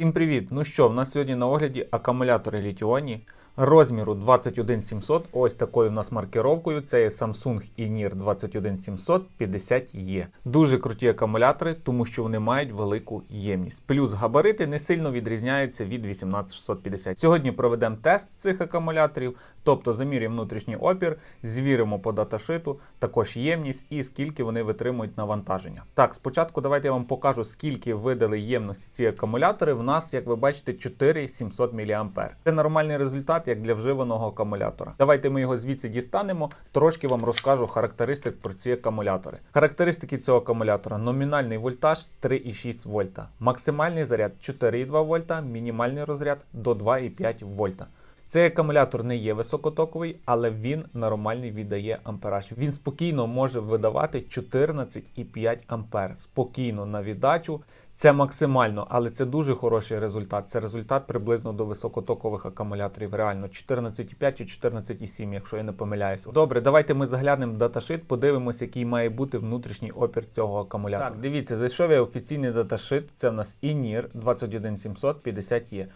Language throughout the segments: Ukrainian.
Всім привіт! Ну що, в нас сьогодні на огляді акумулятори літіоні розміру 21700. Ось такою в нас маркировкою. Це є Samsung INIR 21700 50E. Дуже круті акумулятори, тому що вони мають велику ємність. Плюс габарити не сильно відрізняються від 18650. Сьогодні проведемо тест цих акумуляторів, тобто замірюємо внутрішній опір, звіримо по даташиту, також ємність і скільки вони витримують навантаження. Так, спочатку давайте я вам покажу, скільки видали ємності ці акумулятори. В нас, як ви бачите, 4700 мА. Це нормальний результат, як для вживаного акумулятора. Давайте ми його звідси дістанемо. Трошки вам розкажу характеристик про ці акумулятори. Характеристики цього акумулятора: номінальний вольтаж 3,6 вольта, максимальний заряд 4,2 вольта, мінімальний розряд до 2,5 вольта. Цей акумулятор не є високотоковий, але він нормальний віддає ампераж. Він спокійно може видавати 14,5 ампер. Спокійно на віддачу. Це максимально, але це дуже хороший результат. Це результат приблизно до високотокових акумуляторів. Реально 14,5 чи 14,7, якщо я не помиляюсь. Добре, давайте ми заглянемо в даташит, подивимося, який має бути внутрішній опір цього акумулятора. Так, дивіться, зайшов я офіційний даташит. Це в нас INIR 21700 50E.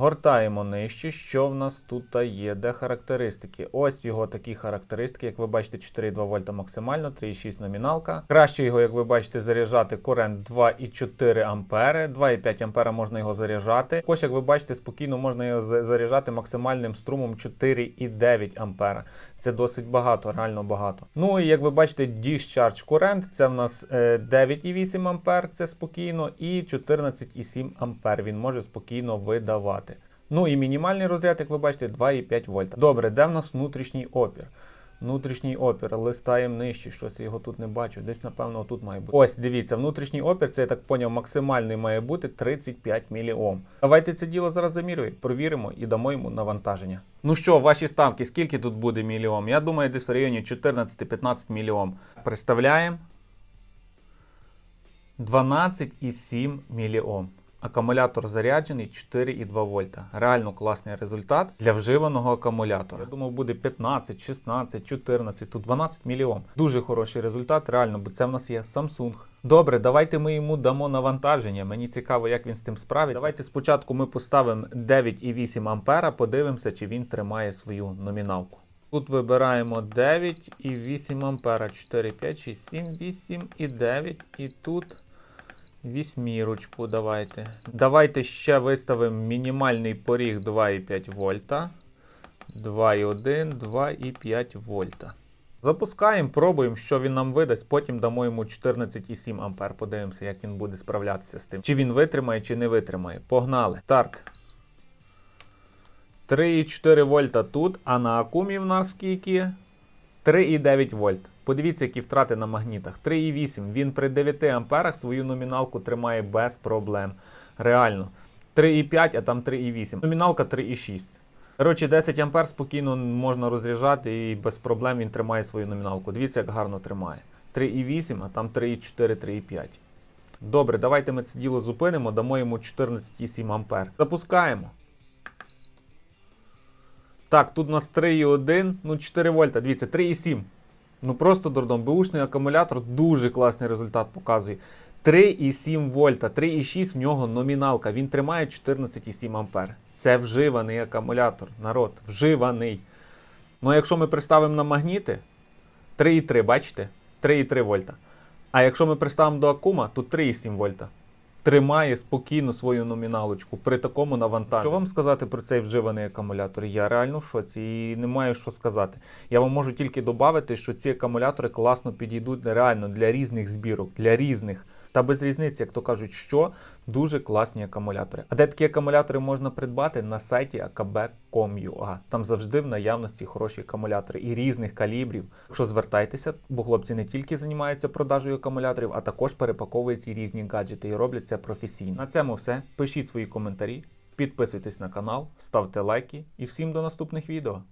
Гортаємо нижче, що в нас тут є, де характеристики. Ось його такі характеристики, як ви бачите, 4,2 вольта максимально, 3,6 номіналка. Краще його, як ви бачите, заряджати корент 2,4 ампери. 2,5 ампера можна його заряджати. Також, як ви бачите, спокійно можна його заряджати максимальним струмом 4,9 ампера. Це досить багато, реально багато. Ну і як ви бачите, Discharge Current, це в нас е, 9,8 ампер, це спокійно, і 14,7 ампер він може спокійно видавати. Ну і мінімальний розряд, як ви бачите, 2,5 вольта. Добре, де в нас внутрішній опір? Внутрішній опір, листаємо нижче, щось я його тут не бачу. Десь, напевно, тут має бути. Ось, дивіться, внутрішній опір, це я так поняв, максимальний має бути 35 мільйом. Давайте це діло зараз замірюємо, провіримо і дамо йому навантаження. Ну що, ваші ставки, скільки тут буде мільйом? Я думаю, десь в районі 14-15 мільйом. Представляємо 12,7 мільйом. Акумулятор заряджений 4,2 вольта. Реально класний результат для вживаного акумулятора. Я думав, буде 15, 16, 14, тут 12 мільйон. Дуже хороший результат, реально, бо це в нас є Samsung. Добре, давайте ми йому дамо навантаження. Мені цікаво, як він з тим справиться. Давайте спочатку ми поставимо 9,8 ампера, подивимося, чи він тримає свою номіналку. Тут вибираємо 9,8 ампера, 4, 5, 6, 7, 8 і 9. І тут вісьмірочку давайте. Давайте ще виставимо мінімальний поріг 2,5 вольта. 2,1, 2,5 вольта. Запускаємо, пробуємо, що він нам видасть. Потім дамо йому 14,7 ампер. Подивимося, як він буде справлятися з тим. Чи він витримає, чи не витримає. Погнали. Старт. 3,4 вольта тут, а на акумі в нас скільки? 3,9 вольт. Подивіться, які втрати на магнітах. 3,8. Він при 9 амперах свою номіналку тримає без проблем. Реально. 3,5, а там 3,8. Номіналка 3,6. Коротше, 10 ампер спокійно можна розряджати і без проблем він тримає свою номіналку. Дивіться, як гарно тримає. 3,8, а там 3,4, 3,5. Добре, давайте ми це діло зупинимо, дамо йому 14,7 ампер. Запускаємо. Так, тут у нас 3,1, ну 4 вольта, дивіться, 3,7. Ну просто дурдом. Бушний акумулятор дуже класний результат показує. 3,7 вольта, 3,6 в нього номіналка. Він тримає 14,7 ампер. Це вживаний акумулятор, народ, вживаний. Ну, а якщо ми приставимо на магніти, 3,3, бачите? 3,3 вольта. А якщо ми приставимо до акума, то 3,7 вольта. Тримає спокійно свою номіналочку при такому навантаженні. Що вам сказати про цей вживаний акумулятор? Я реально в шоці і не маю що сказати. Я вам можу тільки додати, що ці акумулятори класно підійдуть реально для різних збірок, для різних. Та без різниці, як то кажуть, що дуже класні акумулятори. А де такі акумулятори можна придбати на сайті akb.com.ua. Там завжди в наявності хороші акумулятори і різних калібрів. Якщо звертайтеся, бо хлопці не тільки займаються продажею акумуляторів, а також перепаковують ці різні гаджети і роблять це професійно. На цьому все. Пишіть свої коментарі, підписуйтесь на канал, ставте лайки і всім до наступних відео.